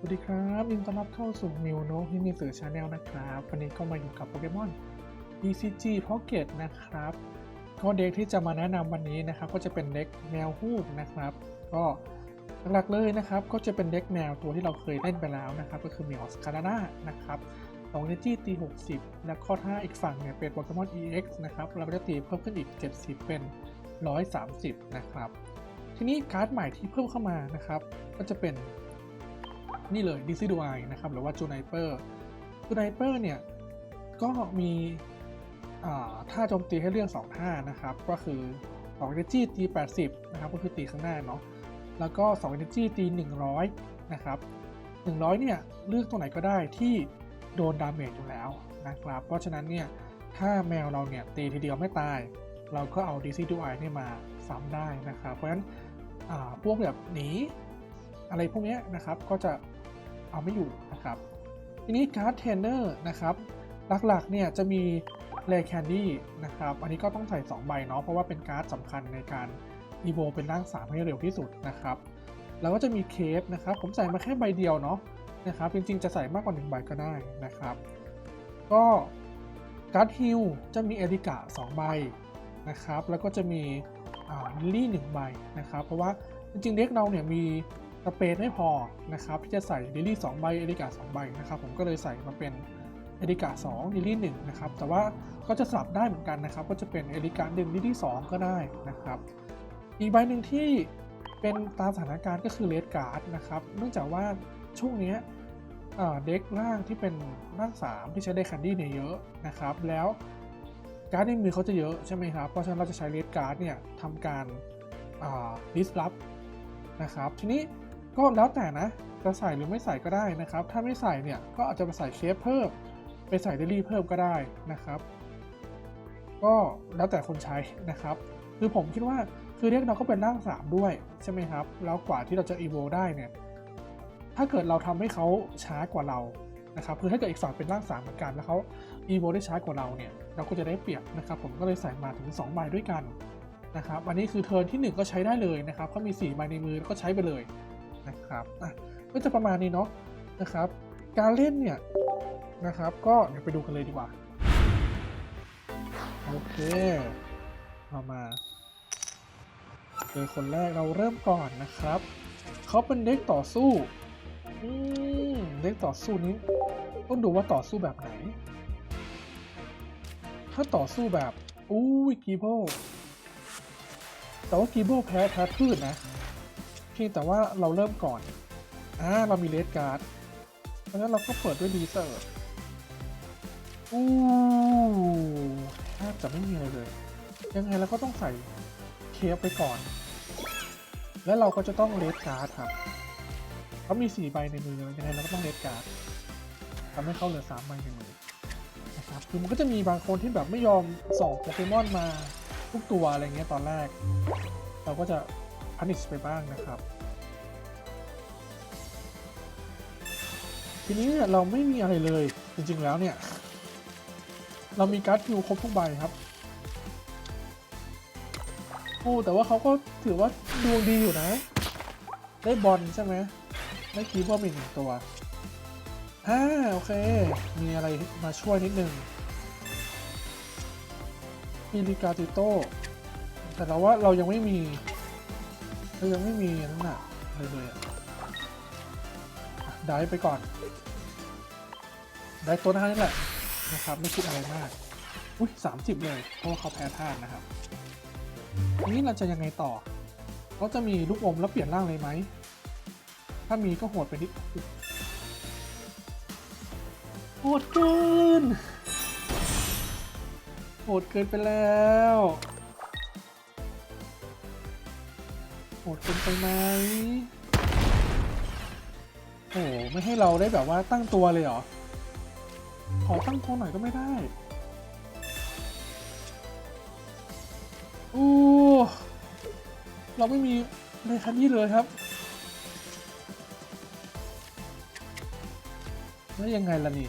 สวัสดีครับยินดีต้อนรับเข้าสู่นิวโนฮิมิสึชาแนลนะครับ วันนี้ก็มาอยู่กับโปเกมอน ECG Pocket นะครับ ก็เด็กที่จะมาแนะนำวันนี้นะครับ ก็จะเป็นเด็กแมวฮูกนะครับ ก็หลักๆเลยนะครับ ก็จะเป็นเด็กแมวตัวที่เราเคยเล่นไปแล้วนะครับ ก็คือเมียวสคาราน่านะครับสองเนจี้ตี 60 และข้อท่าอีกฝั่งเนี่ยเป็นโปเกมอน EX นะครับ เราก็จะตีเพิ่มขึ้นอีก 70 เป็น 130 นะครับ ทีนี้การ์ดใหม่ที่เพิ่มเข้ามานะครับ ก็จะเป็น นี่เลยดิซิดูไอนะครับหรือว่าจูไนเปอร์จูไนเปอร์เนี่ยก็มีท่าโจมตีให้เลือก 2 ท่านะครับ ก็คือ2 energy ตี 80 นะครับ ก็คือตีข้างหน้าเนาะแล้วก็ 2 energy ตี 100 นะครับ 100 เนี่ย เลือกตัวไหนก็ได้ที่โดนดาเมจอยู่แล้วนะครับ เพราะฉะนั้นเนี่ย ถ้าแมวเราเนี่ย ตีทีเดียวไม่ตาย เราก็เอา DC d u i เนี่ยมาซ้ำได้นะครับ เพราะฉะนั้นพวกแบบหนีอะไรพวกนี้นะครับก็จะ เอาไม่อยู่นะครับทีนี้การ์ดเทรนเนอร์นะครับหลักๆเนี่ยจะมีเลแคนดี้นะครับอันนี้ก็ต้องใส่2ใบเนาะเพราะว่าเป็นการ์ดสำคัญในการอีโวเป็นร่าง 3 ให้เร็วที่สุดนะครับแล้วก็จะมีเคฟนะครับผมใส่มาแค่ใบเดียวเนาะนะครับจริงๆจะใส่มากกว่า1ใบก็ได้นะครับ ก็การ์ดฮิลจะมีเอริกา2ใบนะครับแล้วก็จะมีลิลลี่หนึ่งใบนะครับเพราะว่าจริงๆเด็กเราเนี่ยมี เปซไม่พอนะครับที่จะใส่ลิลลี่2ใบเอริกา2ใบนะครับผมก็เลยใส่มาเป็นเอริกา2ลิลลี่1นะครับแต่ว่าก็จะสลับได้เหมือนกันนะครับ ก็จะเป็นเอริกา1ลิลลี่2ก็ได้นะครับอีกใบหนึ่งที่เป็นตามสถานการณ์ก็คือเลดการ์ดนะครับเนื่องจากว่าช่วงนี้เด็กล่างที่เป็นร่าง 3 ที่ใช้ได้คันดี้เนี่ยเยอะนะครับ แล้วการ์ดในมือเขาจะเยอะใช่ไหมครับ เพราะฉะนั้นเราจะใช้เลดการ์ดเนี่ยทำการดิสรับนะครับ ทีนี้ ก็แล้วแต่นะจะใส่หรือไม่ใส่ก็ได้นะครับ ถ้าไม่ใส่เนี่ยก็อาจจะไปใส่เคฟเพิ่ม ไปใส่เดลี่เพิ่มก็ได้นะครับ ก็แล้วแต่คนใช้นะครับ คือผมคิดว่าคือเรียกเราก็เป็นร่าง 3 ด้วยใช่ไหมครับ แล้วกว่าที่เราจะ e v o ได้เนี่ย ถ้าเกิดเราทำให้เขาช้ากว่าเรานะครับคือถ้าเกิดอีกฝั่งเป็นร่าง3เหมือนกันแล้วเขา e v o ได้ช้ากว่าเราเนี่ย เราก็จะได้เปรียบนะครับ ผมก็เลยใส่มาถึง2ใบด้วยกันนะครับ อันนี้คือเทิร์นที่ 1 ก็ใช้ได้เลยนะครับเขามี4ใบในมือก็ใช้ไปเลย นะครับอะก็จะประมาณนี้เนาะนะครับ การเล่นเนี่ยนะครับ ก็เดี๋ยวไปดูกันเลยดีกว่า โอเคเรามาเจอคนแรกเราเริ่มก่อนนะครับเขาเป็นเด็กต่อสู้อืมเด็กต่อสู้นี้ ต้องดูว่าต่อสู้แบบไหน ถ้าต่อสู้แบบอู้ยกีโบแต่ว่ากีโบแพ้แพ้พืชนะ พียงแต่ว่าเราเริ่มก่อนอ่าเรามีเลดการ์ดเพราะฉะนั้นเราก็เปิดด้วยดีเซอร์อู้แทบจะไม่มีอะไรเลย ยังไงเราก็ต้องใส่เคฟไปก่อน แล้วเราก็จะต้องเลดการ์ดครับเขามี 4 ใบในมือยังไงเราก็ต้องเลดการ์ดทำให้เขาเหลือ 3 ใบในมือนะครับคือมันก็จะมีบางคนที่แบบไม่ยอมส่งโปเกมอนมาทุกตัวอะไรเงี้ยตอนแรก เราก็จะ พันิชไปบ้างนะครับ ทีนี้เนี่ยเราไม่มีอะไรเลยจริงๆแล้วเนี่ย เรามีการ์ดฮิวครบทุกใบครับโอ้แต่ว่าเขาก็ถือว่าดวงดีอยู่นะ ได้บอลใช่ไหมได้คีย์บอลอีกหนึ่งตัวอ่าโอเค มีอะไรมาช่วยนิดนึงมีลิกาติโต้แต่เราว่าเรายังไม่มี เรายังไม่มีนั่นน่ะเลยเลยอะได้ไปก่อน ได้ตัวหน้านี่แหละนะครับ ไม่คิดอะไรมาก อุ้ยสามสิบเลย เพราะว่าเขาแพ้ธาตุนะครับทีนี้เราจะยังไงต่อเขาจะมีลูกอมแล้วเปลี่ยนร่างเลยไหม ถ้ามีก็โหดไปนิดโหดเกินโหดเกินไปแล้ว หดเกินไปไหมโอ้โหไม่ให้เราได้แบบว่าตั้งตัวเลยเหรอ ขอตั้งตัวหน่อยก็ไม่ได้อู้เราไม่มีในคันนี้เลยครับ แล้วยังไงล่ะนี่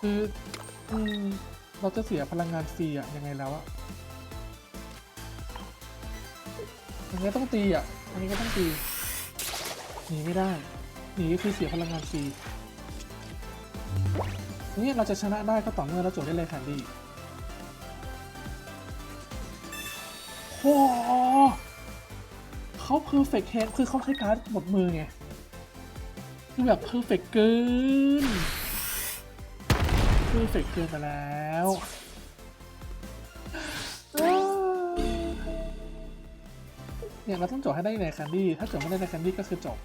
คืออืมเราจะเสียพลังงานฟรีอะยังไงแล้วอะ ยังไงต้องตีอะ อันนี้ก็ต้องตี หนีไม่ได้ หนีคือเสียพลังงานฟรีนี่เราจะชนะได้ก็ต่อเมื่อเราโจทย์ได้เลยแคนดี้โอ้เขาเพอร์เฟกต์แฮนคือเขาใช้การ์ดหมดมือไง คือแบบเพอร์เฟกต์เกินเพอร์เฟกต์เกินไปแล้ว เนี่ยเราต้องจบให้ได้ในแคนดี้ถ้าจบไม่ได้ในแคนดี้ก็คือจบ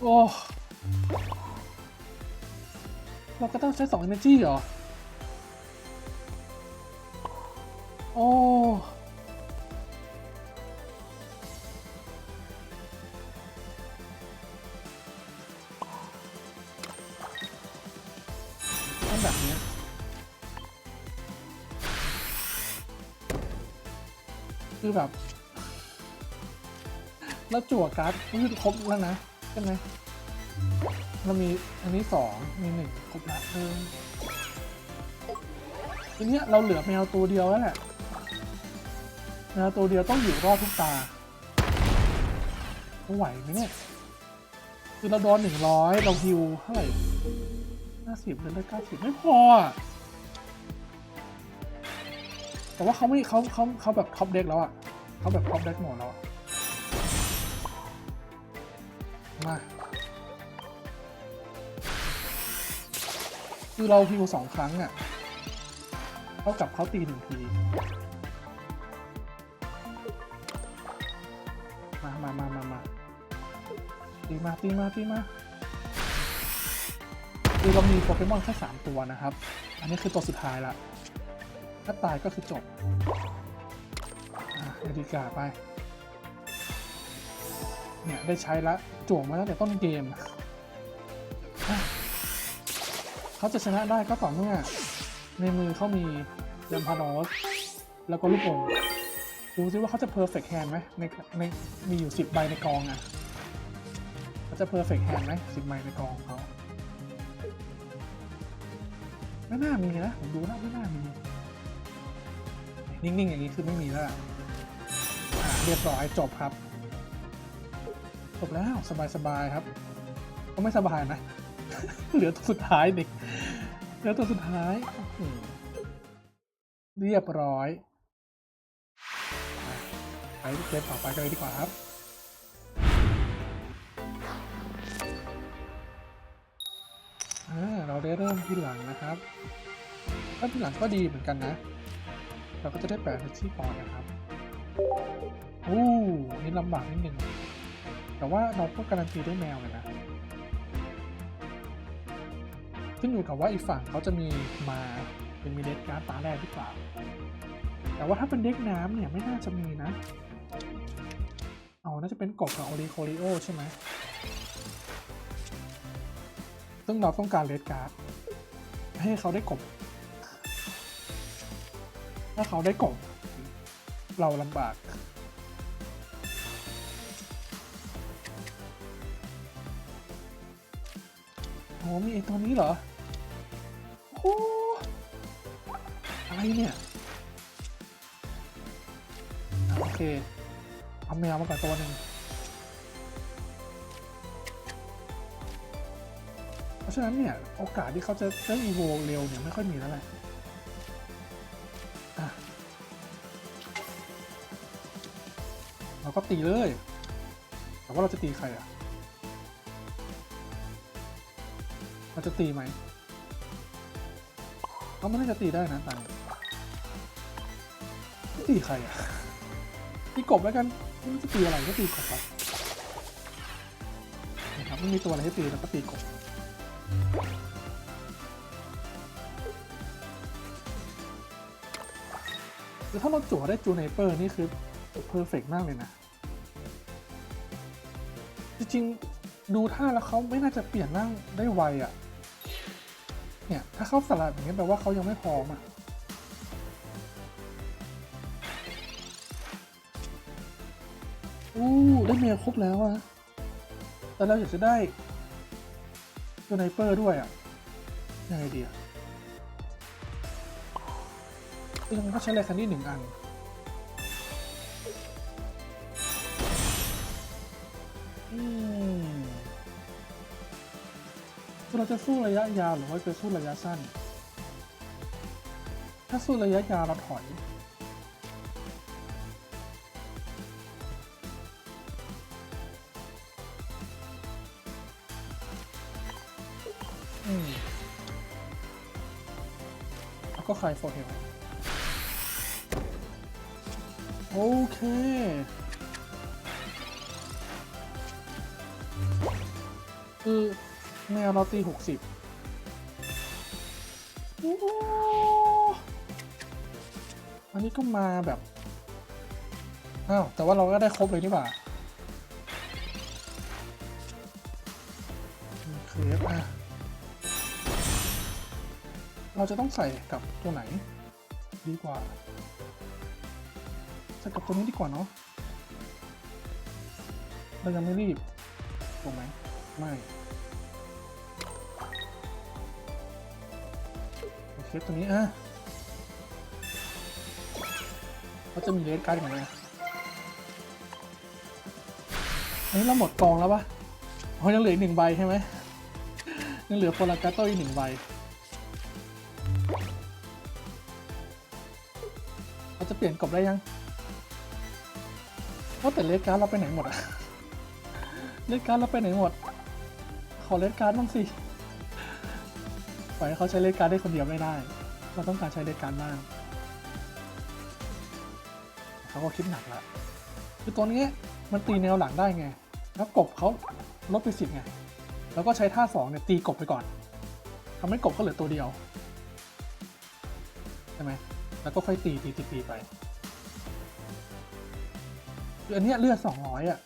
โอ้เราก็ต้องใช้สองเอเนจีเหรอโอ้ คือแบบแล้วจั่วการ์ดนี่ครบแล้วนะใช่ไหมเรามีอันนี้สองมีหนึ่งครบละเออทีเนี้ยเราเหลือแมวตัวเดียวแล้วแหละแมวตัวเดียวต้องอยู่รอดทุกตาไหวไหมเนี่ย คือเราโดนหนึ่งร้อยเราฮิวเท่าไหร่ห้าสิบเลยเก้าสิบไม่พออะ แต่ว่าเขาไม่เขาเขาเขาแบบท็อปเด็กแล้วอะเขาแบบท็อปเด็กหมดแล้วอะมาคือเราฮิวสองครั้งอะเท่ากับเขาตีหนึ่งทีมามามามามาตีมาตีมาตีมาคือเรามีโปเกมอนแค่สามตัวนะครับ อันนี้คือตัวสุดท้ายละ ถ้าตายก็คือจบอะนาฬิกาไป เนี่ย ได้ใช้ละจ่วงมาตั้งแต่ต้นเกม เขาจะชนะได้ก็ต่อเมื่อ ในมือเขามียัมพาโนสแล้วก็ลูกอมดูซิว่าเขาจะเพอร์เฟกต์แฮนไหมในในมีอยู่สิบใบในกองอะเขาจะเพอร์เฟกต์แฮนไหมสิบใบในกองเขาไม่น่ามีนะ ผมดูแล้วไม่น่ามี นิ่งๆอย่างนี้คือไม่มีแล้วอะอะเรียบร้อยจบครับ จบแล้วสบายๆครับ ก็ไม่สบายนะ เหลือตัวสุดท้ายเด็กเหลือตัวสุดท้ายโอ้โหเรียบร้อยอะไปเกมต่อไปกันเลยดีกว่าครับ อ่าเราได้เริ่มที่หลังนะครับเริ่มที่หลังก็ดีเหมือนกันนะ เราก็จะได้แปะที่ก่อนนะครับอู้นี่ลำบากนิดนึง แต่ว่าเราก็การันตีด้วยแมวเลยนะ ขึ้นอยู่กับว่าอีกฝั่งเขาจะมีมาเป็นมีเด็กการ์ดตาแรกหรือเปล่า แต่ว่าถ้าเป็นเด็กน้ำเนี่ยไม่น่าจะมีนะ เอาน่าจะเป็นกบกับโอริโคริโอใช่ไหมซึ่งเราต้องการเลดการ์ดให้เขาได้กบ ถ้าเขาได้กบเราลำบากโอ้มีไอตัวนี้เหรอโอ้อะไรเนี่ย โอเค เอาแมวมาก่อนตัวหนึ่งเพราะฉะนั้นเนี่ย โอกาสที่เขาจะได้อีโวเร็วเนี่ย ไม่ค่อยมีแล้วแหละ ก็ตีเลย แต่ว่าเราจะตีใครอะ เราจะตีไหมเขาไม่น่าจะตีได้นะตันตีใครอะตีกบแล้วกันไม่จะตีอะไรก็ตีกบครับนะครับไม่มีตัวอะไรให้ตีแล้วก็ตีกบคือถ้าเราจั่วได้จูเนเปอร์นี่คือเพอร์เฟกมากเลยนะ จริงๆดูท่าแล้วเขาไม่น่าจะเปลี่ยนร่างได้ไวอะ่ะ เนี่ย ถ้าเขาสลับอย่างนี้แปลว่าเขายังไม่พร้อมอะ่ะอู้ได้เมียครบแล้วอะแต่เราอยากจะได้จูเนเปอร์ด้วยอะ่ะยังไงดีอะยังก็ใช้แรคันนี่หนึ่งอัน สู้ระยะยาวหรือว่าจะสู้ระยะสั้น ถ้าสู้ระยะยาวเราถอยอืมก็คลายโฟเทลโอเค คือ แมวเราตีหกสิบอันนี้ก็มาแบบ อ้าว แต่ว่าเราก็ได้ครบเลยนี่หว่าเคลฟอะ เราจะต้องใส่กับตัวไหน ดีกว่า ใส่กับตัวนี้ดีกว่าเนาะ เรายังไม่รีบ ถูกไหม ไม่ โอเคตัวนี้อะเขาจะมีเลสการ์ดอย่างไรอันนี้เราหมดกองแล้วปะเขายังเหลืออีกหนึ่งใบใช่ไหมยังเหลือโฟลากาโต้อีกหนึ่งใบเราจะเปลี่ยนกบได้ยังว่าแต่เลสการ์ดเราไปไหนหมดอะเลดการ์ดเราไปไหนหมด ขอเลดการ์ดบ้างสิ ล่อยให้เขาใช้เลดการ์ดได้คนเดียวไม่ได้ เราต้องการใช้เลดการ์ดบ้างเขาก็คิดหนักละคือตัวนี้มันตีแนวหลังได้ไง แล้วกบเขาลดไปสิบไง แล้วก็ใช้ท่าสองเนี่ยตีกบไปก่อนทำให้กบก็เหลือตัวเดียวใช่ไหมแล้วก็ค่อยตีตีตีตีไปคืออันนี้เลือดสองร้อยอะ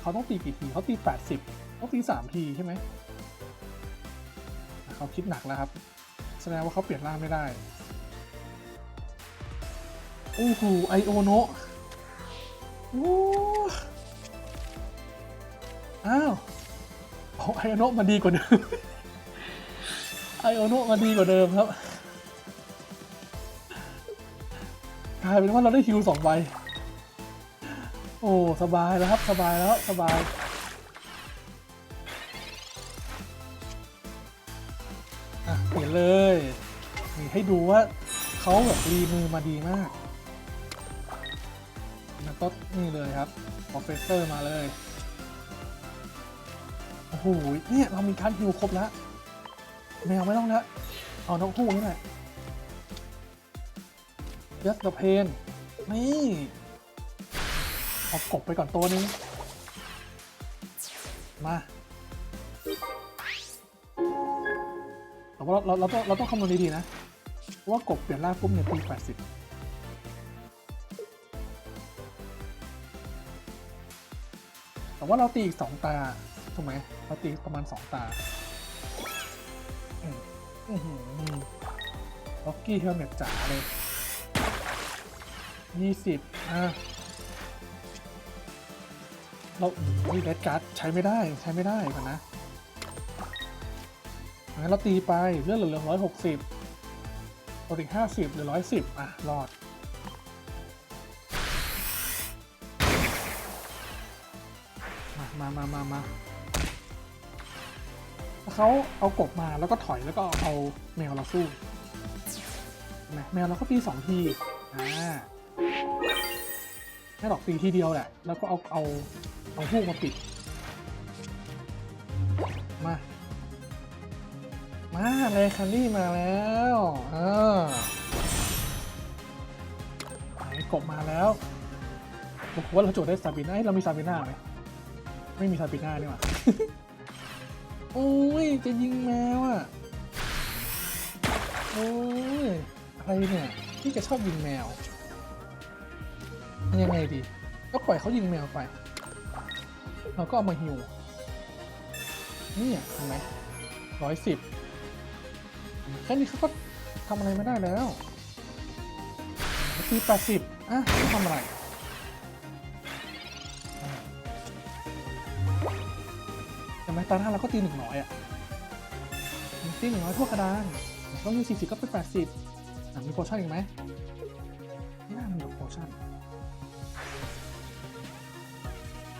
เขาต้องตีกี่ทีเขาตีแปดสิบต้องตีสามทีใช่ไหม เขาคิดหนักแล้วครับ แสดงว่าเขาเปลี่ยนร่างไม่ได้ โอ้โห ไอโอโนะอ้อ้าวเอาไอโอโนะมาดีกว่าเดิม ไอโอโนะมาดีกว่าเดิมครับ กลายเป็นว่าเราได้ฮิวสองใบ โอ้ สบายแล้วครับ สบายแล้ว สบาย ดูว่าเขาแบบรีมือมาดีมากแล้วก็นี่เลยครับโปรเฟสเซอร์มาเลย โอ้โห เนี่ย เรามีการฮิวครบแล้ว แมวไม่ต้องแล้วเอานกฮูกนี่แหละยัสเพน นี่เอากบไปก่อนตัวนึง มาแต่ว่าเราเราเราต้องเราต้องคำนวณดีๆนะ ว่ากบเปลี่ยนร่างปุ๊บเนี่ยตีแปดสิบแต่ว่าเราตีอีกสองตาถูกไหมเราตีประมาณสองตาอืมล็อกกี้เฮลเมตจ๋าเลยยี่สิบอะเราอุ้ยเรดการ์ดใช้ไม่ได้ใช้ไม่ได้ก่อนนะงั้นเราตีไปเลื่อนเหลือร้อยหกสิบ ตัวอีกห้าสิบหรือร้อยสิบอะ รอดมามา มา มา มาเขาเอากบมาแล้วก็ถอยแล้วก็เอาแมวเราสู้นไหมแมวเราก็ตีสองที อ่าแค่ดอกตีทีเดียวแหละ แล้วก็เอาเอาเอาฮูกมาปิด มาเลยคันนี่มาแล้วเออไหนกบมาแล้วผมว่าเราโจทย์ได้ซาบิน่าเอ้ยเรามีซาบิน่าไหมไม่มีซาบิน่านี่หว่าโอ้ยจะยิงแมวอะโอ้ยอะไรเนี่ยที่จะชอบยิงแมวยังไงดี ก็ปล่อยเขายิงแมวไป เราก็เอามาฮิวนี่เห็นไหมร้อยสิบ แค่นี้เขาก็ทำอะไรไม่ได้แล้วตีแปดสิบอะเขาทำอะไรอะเห็นไหมตาหน้าเราก็ตีหนึ่งร้อยอะตีหนึ่งร้อยทั่วกระดานต้องมีสี่สิบก็เป็นแปดสิบอะมีโพชั่นอีกไหมไม่น่ามีหรอกโพชั่น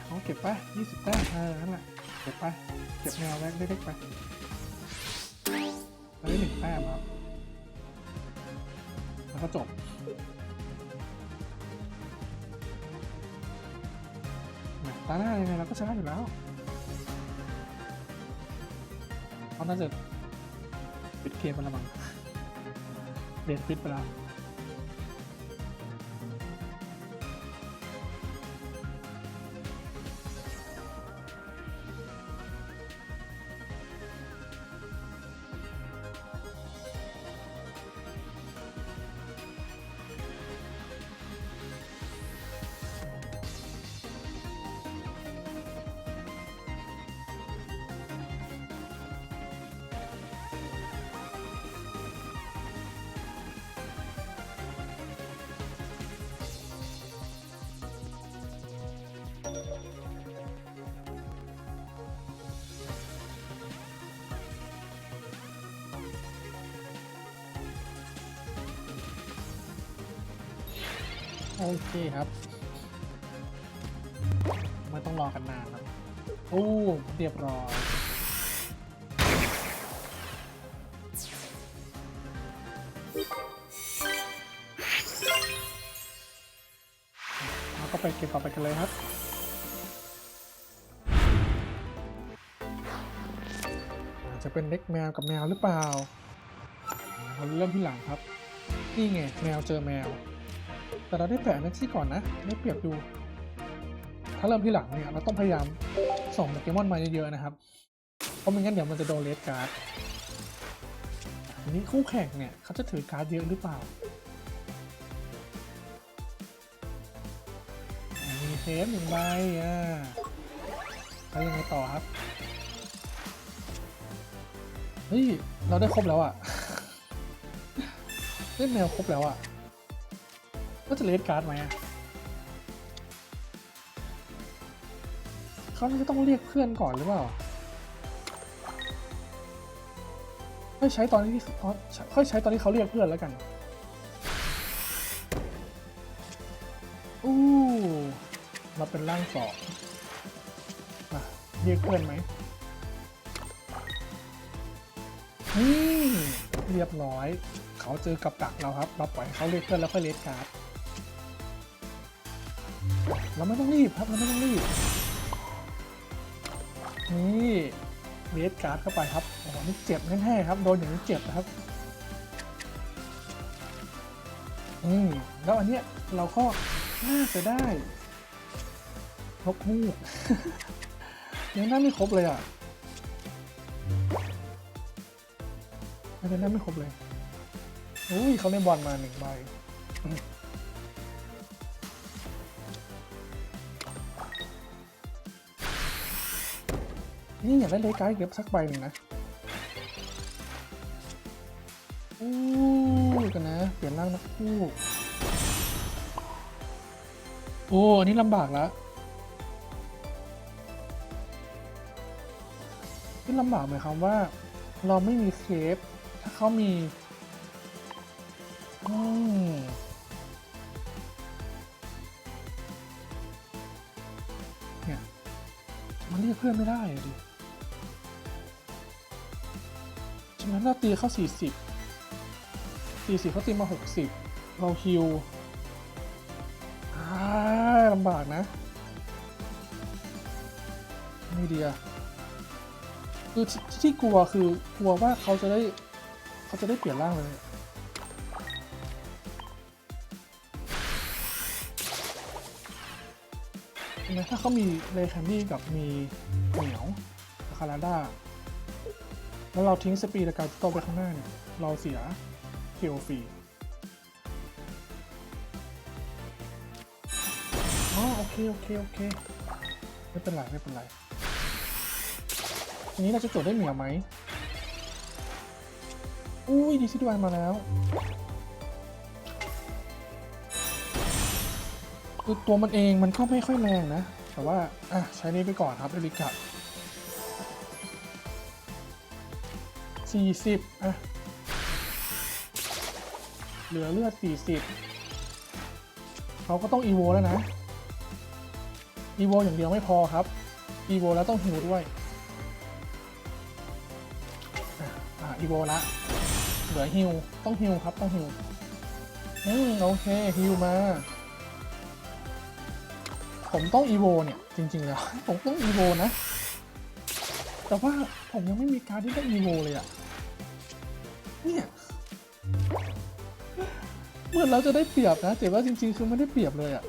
เอาเก็บไปยี่สิบแต้มเออนั่นแหละ เก็บไป เก็บแนวแรกเล็กๆไป หนึ่งแต้มครับ แล้วก็จบ ตาหน้ายังไงเราก็ชนะอยู่แล้วเขาน่าจะปิดเกมไปแล้วมั้งเรียนฟิดไปแล้ว โอเคครับ ไม่ต้องรอกันนานครับ โอ้เรียบร้อยเราก็ไปเกมต่อไปกันเลยครับจะเป็นเล็กแมวกับแมวหรือเปล่าเราเริ่มที่หลังครับ นี่ไงแมวเจอแมว แต่เราได้แปะนักที่ก่อนนะได้เปรียบดู ถ้าเริ่มที่หลังเนี่ยเราต้องพยายามส่งโปเกมอนมาเยอะๆนะครับ เพราะไม่งั้นเดี๋ยวมันจะโดนเลสการ์ดทีนี้คู่แข่งเนี่ยเขาจะถือการ์ดเยอะหรือเปล่ามีเทปหนึ่งใบอะแล้วยังไงต่อครับ เฮ้ย เราได้ครบแล้วอะ ได้แมวครบแล้วอะ ก็จะเลดการ์ดไหมอะเขาจะต้องเรียกเพื่อนก่อนหรือเปล่าค่อยใช้ตอนที่เขาค่อยใช้ตอนที่เขาเรียกเพื่อนแล้วกันอู้มาเป็นร่างสองมาเรียกเพื่อนไหมนี่เรียบร้อย เขาเจอกับดักเราครับ เราปล่อยเขาเรียกเพื่อนแล้วค่อยเลดการ์ด เราไม่ต้องรีบครับเราไม่ต้องรีบ นี่เลดการ์ดเข้าไปครับโอ้โหนี่เจ็บแน่ๆครับ โดนอย่างนี้เจ็บนะครับอืมแล้วอันเนี้ยเราก็น่าจะได้นกฮูกยังได้ไม่ครบเลยอะยังได้ไม่ครบเลยอุ้ยเขาได้บอลมาหนึ่งใบ นี่อยากได้เลกายเก็บสักใบหนึ่งนะอู้กันนะ เปลี่ยนร่างนกฮูกโอ้อันนี้ลำบากแล้วที่ลำบากหมายความว่า เราไม่มีเคฟถ้าเขามีอืมเนี่ยมันเรียกเพื่อนไม่ได้อะดิ ฉะนั้นเราตีเข้า 40 40เขาตีมา 60 เราฮิวลำบากนะไม่ดีอะคือที่ที่กลัวคือกลัวว่าเขาจะได้เขาจะได้เปลี่ยนร่างเลยนไหมถ้าเขามีเลแคนดี้กับมีเหนียวคาราด้า แล้วเราทิ้งสปีดและการโตไปข้างหน้าเนี่ยเราเสียเคียวฟรีอ๋อโอเคโอเคโอเคไม่เป็นไรไม่เป็นไรทีนี้เราจะจดได้เหมียวไหมอุ้ยดีซิดวายมาแล้วคือตัวมันเองมันก็ไม่ค่อยแรงนะ แต่ว่า อะ ใช้นี้ไปก่อนครับเอริกะ สี่สิบอะ เหลือเลือดสี่สิบเขาก็ต้องอีโวแล้วนะ อีโวอย่างเดียวไม่พอครับ อีโวแล้วต้องฮิวด้วยอะอะอีโวละ เหลือฮิว ต้องฮิวครับ ต้องฮิว อืมโอเคฮิวมา ผมต้องอีโวเนี่ย จริง ๆ แล้ว ผมต้องอีโวนะ แต่ว่าผมยังไม่มีการที่ต้องอีโวเลยอะ เนี่ยเหมือนเราจะได้เปรียบนะแต่ว่าจริง ๆ คือไม่ได้เปรียบเลยอะ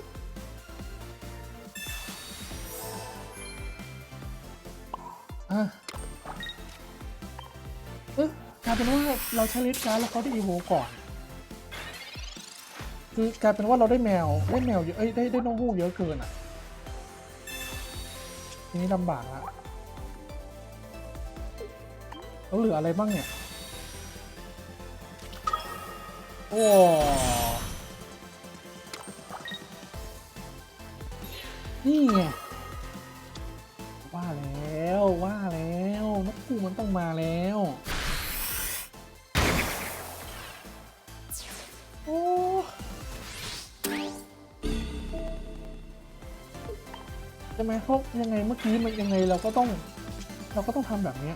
อะเอ๊ะกลายเป็นว่าเราใช้เลดการ์ดแล้วเขาได้อีโวก่อน คือกลายเป็นว่าเราได้แมวได้แมวเยอะเอ้ยได้ได้น้องฮูกเยอะเกินอะทีนี้ลำบากละแล้วเหลืออะไรบ้างเนี่ย โอ้นี่ไงว่าแล้วว่าแล้วนกกูมันต้องมาแล้ว โอ้ใช่ไหมเพราะยังไงเมื่อกี้มันยังไงเราก็ต้อง เราก็ต้องทำแบบนี้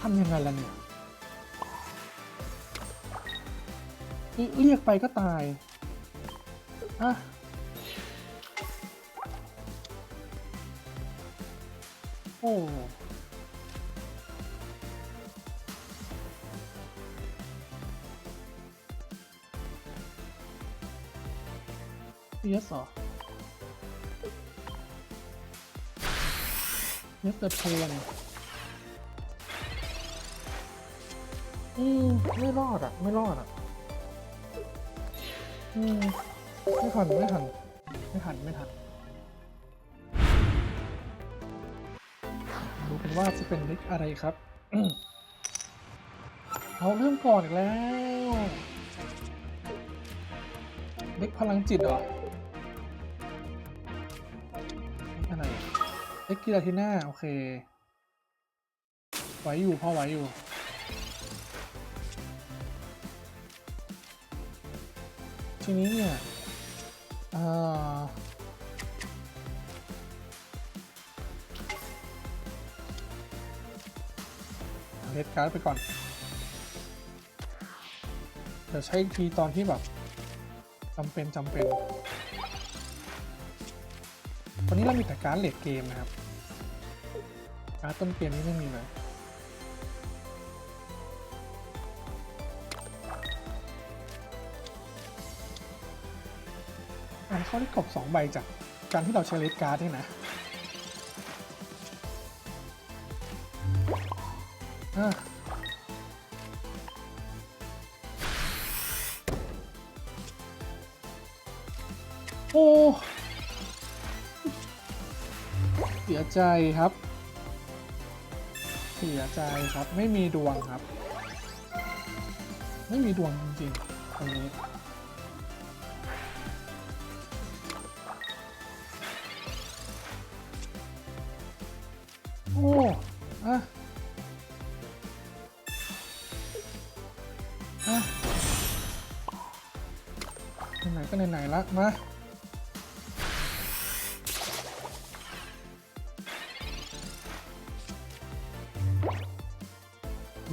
ทำยังไงล่ะเนี่ย เรียกไปก็ตายอะโอ้เยสเหรอเยสเตอร์เพนอืมไม่รอดอะ ไม่รอดอะ อืมไม่ทันไม่ทันไม่ทันไม่ทันดูกันว่าจะเป็นเล็กอะไรครับ เอาเริ่มก่อนอีกแล้วเล็กพลังจิตเหรอเล็กอะไรเล็กกีฬาทีน่าโอเค ไหวอยู่พอไหวอยู่ ทีนี้เนี่ยเอ่อเลดการ์ดไปก่อนเดี๋ยวใช้อีกทีตอนที่แบบจำเป็นจำเป็นตอนนี้เรามีแต่การ์ดเลดเกมนะครับ การ์ดต้นเกมนี้ไม่มีเลย เขาได้กบสองใบจากการที่เราใช้เลดการ์ดนี่นะอะโอ้เสียใจครับ เสียใจครับ ไม่มีดวงครับ ไม่มีดวงจริงๆตรงนี้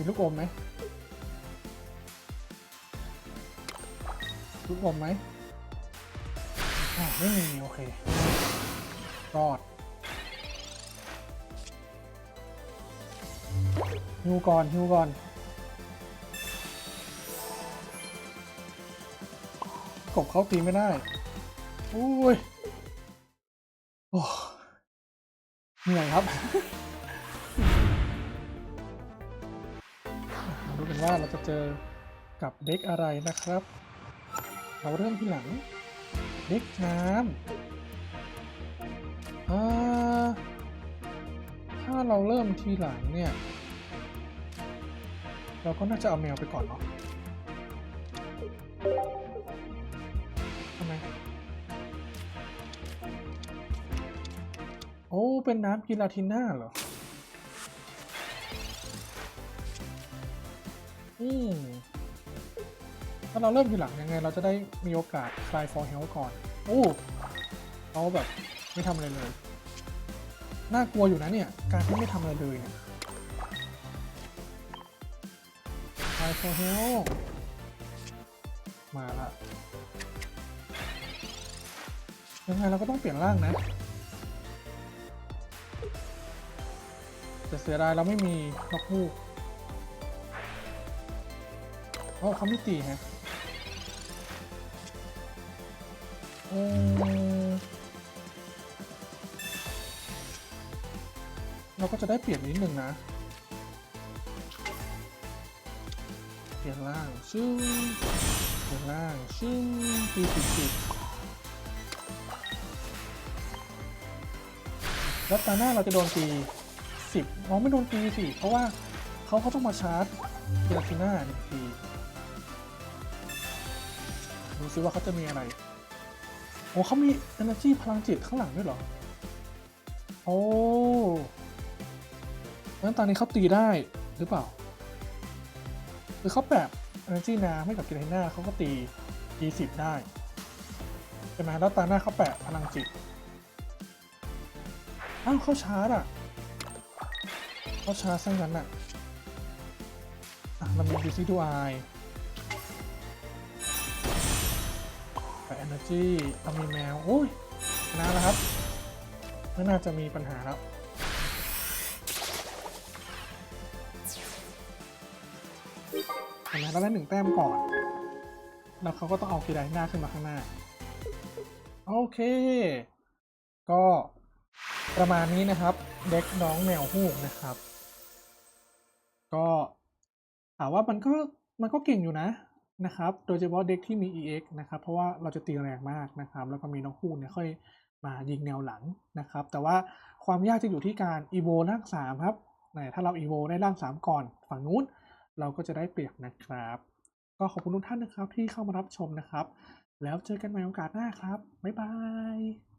มีลูกอมไหมลูกอมไหมไม่มีโอเครอดฮิวก่อนฮิวก่อน กบเขาตีไม่ได้อุ้ยโอ้เหนื่อยครับ ว่าเราจะเจอกับเด็กอะไรนะครับ เราเริ่มที่หลัง เด็กน้ำถ้าเราเริ่มทีหลังเนี่ย เราก็น่าจะเอาแมวไปก่อนเนาะทำไมโอ้ เป็นน้ำกิลาทิน่าเหรอ ถ้าเราเริ่มทีหลังยังไง เราจะได้มีโอกาสคลายฟอร์เฮลก่อน โอ้เขาแบบไม่ทำอะไรเลย น่ากลัวอยู่นะเนี่ย การที่ไม่ทำอะไรเลยเนี่ยายโซเฮลมาละยังไงเราก็ต้องเปลี่ยนร่างนะแต่เสียดายเราไม่มีนกฮูก โอ้เขาไม่ตีฮะโอ้เราก็จะได้เปลี่ยนนิดนึงนะ เปลี่ยนล่างชึ้งเปลี่ยนล่างชึ้งตีสิบสิบแล้วตาหน้าเราจะโดนตีสิบอ๋อไม่โดนตีสิ เพราะว่าเขาเขาต้องมาชาร์จเดลฟิน่าหนึ่งที ดูซิว่าเขาจะมีอะไร โอ้เขามี energy พลังจิตข้างหลังด้วยเหรอ โอ้งั้นตอนนี้เขาตีได้หรือเปล่า หรือเขาแปะ energy น้ำให้กับกิเลน่าเขาก็ตี D10 ได้ใช่ไหมแล้วตาหน้าเขาแปะพลังจิต อ้าวเขาชาร์จอะเขาชาร์จซะงั้นอะอะมันมี DC ดู I แปะ energy เรามีแมวโอ้ยชนะแล้วครับ ไม่น่าจะมีปัญหาแล้วเห็นไหมเราได้หนึ่งแต้มก่อน แล้วเขาก็ต้องเอากีไดหน้าขึ้นมาข้างหน้า โอเค ก็ประมาณนี้นะครับ เด็กน้องแมวฮูกนะครับ ก็ถามว่ามันก็มันก็เก่งอยู่นะ นะครับ โดยเฉพาะเด็กที่มี EX นะครับ เพราะว่าเราจะตีแรงมากนะครับ แล้วก็มีน้องคู่เนี่ยค่อยมายิงแนวหลังนะครับ แต่ว่าความยากจะอยู่ที่การอีโวร่างสามครับไหนถ้าเราอีโวได้ร่างสามก่อนฝั่งนู้น เราก็จะได้เปรียบนะครับ ก็ขอบคุณทุกท่านนะครับที่เข้ามารับชมนะครับ แล้วเจอกันใหม่โอกาสหน้าครับ บ๊ายบาย